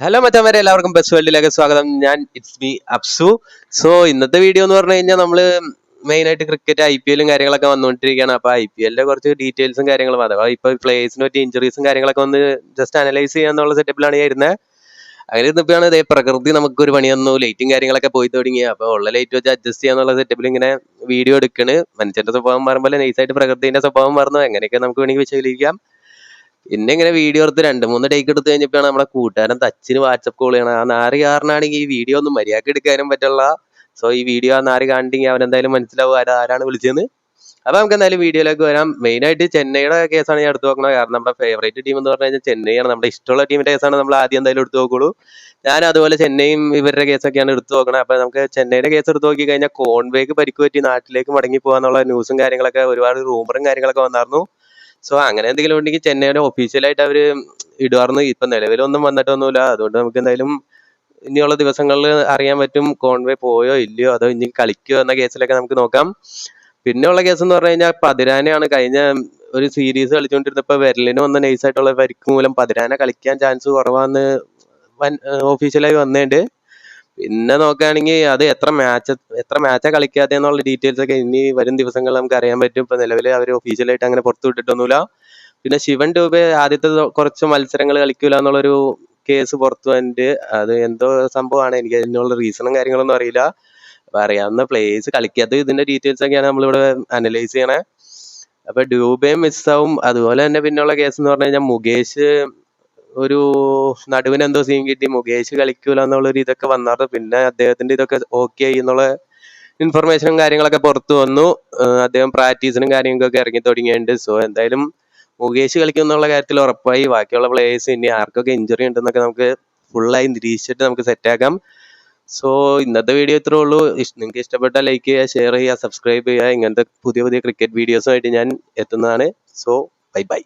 Hello മച്ചാമാരെ എല്ലാവർക്കും bus വേൾഡിലേക്ക് സ്വാഗതം. ഞാൻ ഇറ്റ്സ് മീ അപ്സു. സോ ഇന്നത്തെ വീഡിയോ എന്ന് പറഞ്ഞു കഴിഞ്ഞാൽ നമ്മൾ മെയിൻ ആയിട്ട് ക്രിക്കറ്റ് ഐ പി എല്ലും കാര്യങ്ങളൊക്കെ വന്നുകൊണ്ടിരിക്കുകയാണ്. അപ്പൊ ഐ പി എല്ലിന്റെ കുറച്ച് ഡീറ്റെയിൽസും കാര്യങ്ങളും അഥവാ ഇപ്പൊ പ്ലേയേഴ്സിന് പറ്റിയ ഇഞ്ചുറീസും കാര്യങ്ങളൊക്കെ ഒന്ന് ജസ്റ്റ് അനലൈസ് ചെയ്യാന്നുള്ള സെറ്റപ്പിലാണ് ഇരുന്നത് അങ്ങനെ ഇരുന്നപ്പോഴാണ് ഇതേ പ്രകൃതി നമുക്ക് ഒരു പണി തന്നു ലൈറ്റും കാര്യങ്ങളൊക്കെ പോയി തുടങ്ങി. അപ്പൊ ഉള്ള ലൈറ്റ് വെച്ച് അഡ്ജസ്റ്റ് ചെയ്യാന്നുള്ള സെറ്റപ്പിൽ ഇങ്ങനെ വീഡിയോ എടുക്കണ്. മനുഷ്യന്റെ സ്വഭാവം മാറുമ്പോൾ നൈസായിട്ട് പ്രകൃതിന്റെ സ്വഭാവം മാറുന്നു. എങ്ങനെയൊക്കെ നമുക്ക് വേണമെങ്കിൽ വിശകലിക്കാം പിന്നെ ഇങ്ങനെ വീഡിയോ എടുത്ത് രണ്ട് മൂന്ന് ടേക്ക് എടുത്ത് കഴിഞ്ഞപ്പോഴാണ് നമ്മുടെ കൂട്ടുകാരൻ തച്ചിന് വാട്സപ്പ് കോൾ ചെയ്യണം ആ നാറി കാരനാണെങ്കിൽ ഈ വീഡിയോ ഒന്നും മര്യാദയ്ക്ക് എടുക്കാനും പറ്റുള്ള സോ ഈ വീഡിയോ ആ നാറി അവൻ എന്തായാലും മനസ്സിലാവും ആരാ ആരാണ് വിളിച്ചതെന്ന്. അപ്പൊ നമുക്ക് എന്തായാലും വീഡിയോയിലേക്ക് വരാം. മെയിൻ ആയിട്ട് ചെന്നൈയുടെ കേസാണ് ഞാൻ എടുത്തു നോക്കുന്നത് കാരണം നമ്മുടെ ഫേവറേറ്റ് ടീം എന്ന് പറഞ്ഞു കഴിഞ്ഞാൽ ചെന്നൈയാണ്. നമ്മുടെ ഇഷ്ടമുള്ള ടീമിന്റെ കേസാണ് നമ്മൾ ആദ്യം എന്തായാലും എടുത്തു നോക്കുള്ളൂ. ഞാൻ അതുപോലെ ചെന്നൈയും ഇവരുടെ കേസൊക്കെയാണ് എടുത്തു നോക്കുന്നത് അപ്പൊ നമുക്ക് ചെന്നൈയുടെ കേസ് എടുത്ത് നോക്കി കഴിഞ്ഞാൽ കോൺവേക്ക് പരിക്ക് പറ്റി നാട്ടിലേക്ക് മടങ്ങി പോകാന്നുള്ള ന്യൂസും കാര്യങ്ങളൊക്കെ ഒരുപാട് റൂമറും കാര്യങ്ങളൊക്കെ വന്നായിരുന്നു. സോ അങ്ങനെ എന്തെങ്കിലും ഉണ്ടെങ്കിൽ ചെന്നൈയുടെ ഒഫീഷ്യലായിട്ട് അവർ ഇടുവാർന്ന് ഇപ്പൊ നിലവിലൊന്നും വന്നിട്ടൊന്നുമില്ല. അതുകൊണ്ട് നമുക്ക് എന്തായാലും ഇനിയുള്ള ദിവസങ്ങളിൽ അറിയാൻ പറ്റും കോൺവേ പോയോ ഇല്ലയോ അതോ ഇനി കളിക്കോ എന്ന കേസിലൊക്കെ നമുക്ക് നോക്കാം. പിന്നെയുള്ള കേസ് എന്ന് പറഞ്ഞു കഴിഞ്ഞാൽ പതിരാനെയാണ്. കഴിഞ്ഞ ഒരു സീരീസ് കളിച്ചുകൊണ്ടിരുന്നപ്പോൾ വിരലിന് വന്ന നൈസായിട്ടുള്ള പരിക്ക് മൂലം പതിരാനെ കളിക്കാൻ ചാൻസ് കുറവാന്ന് വൻ ഒഫീഷ്യലായി വന്നേണ്ട്. പിന്നെ നോക്കുകയാണെങ്കിൽ അത് എത്ര മാച്ച് എത്ര മാച്ചാണ് കളിക്കാതെ എന്നുള്ള ഡീറ്റെയിൽസ് ഒക്കെ ഇനി വരും ദിവസങ്ങളിൽ നമുക്ക് അറിയാൻ പറ്റും. ഇപ്പൊ നിലവിൽ അവർ ഒഫീഷ്യലായിട്ട് അങ്ങനെ പുറത്തു വിട്ടിട്ടൊന്നുമില്ല. പിന്നെ ശിവൻ ഡൂബെ ആദ്യത്തെ കുറച്ച് മത്സരങ്ങൾ കളിക്കൂല എന്നുള്ളൊരു കേസ് പുറത്തു വന്നിട്ട് അത് എന്തോ സംഭവമാണ്. എനിക്ക് അതിനുള്ള റീസണും കാര്യങ്ങളൊന്നും അറിയില്ല. അറിയാവുന്ന പ്ലേയേഴ്സ് കളിക്കാത്ത ഇതിന്റെ ഡീറ്റെയിൽസ് ഒക്കെയാണ് നമ്മളിവിടെ അനലൈസ് ചെയ്യണേ. അപ്പൊ ഡ്യൂബയും മിസ്സാവും അതുപോലെ തന്നെ പിന്നെയുള്ള കേസ് എന്ന് പറഞ്ഞു കഴിഞ്ഞാൽ മുകേഷ് ഒരു നടുവിന് എന്തോ സീൻ കിട്ടി. മുകേഷ് കളിക്കൂല എന്നുള്ളൊരു ഇതൊക്കെ വന്നായിരുന്നു പിന്നെ അദ്ദേഹത്തിന്റെ ഇതൊക്കെ ഓക്കെ ആയി എന്നുള്ള ഇൻഫർമേഷനും കാര്യങ്ങളൊക്കെ പുറത്തു വന്നു. അദ്ദേഹം പ്രാക്ടീസിനും കാര്യങ്ങൾക്കൊക്കെ ഇറങ്ങി തുടങ്ങിയിട്ടുണ്ട്. സോ എന്തായാലും മുകേഷ് കളിക്കും എന്നുള്ള കാര്യത്തിൽ ഉറപ്പായി. ബാക്കിയുള്ള പ്ലേയേഴ്സ് ഇനി ആർക്കൊക്കെ ഇഞ്ചുറി ഉണ്ടെന്നൊക്കെ നമുക്ക് ഫുള്ളായി നിരീക്ഷിച്ചിട്ട് നമുക്ക് സെറ്റാക്കാം സോ ഇന്നത്തെ വീഡിയോ ഇത്രേ ഉള്ളൂ. നിങ്ങൾക്ക് ഇഷ്ടപ്പെട്ട ലൈക്ക് ചെയ്യുക ഷെയർ ചെയ്യുക സബ്സ്ക്രൈബ് ചെയ്യുക. ഇങ്ങനത്തെ പുതിയ പുതിയ ക്രിക്കറ്റ് വീഡിയോസുമായിട്ട് ഞാൻ എത്തുന്നതാണ്. So bye bye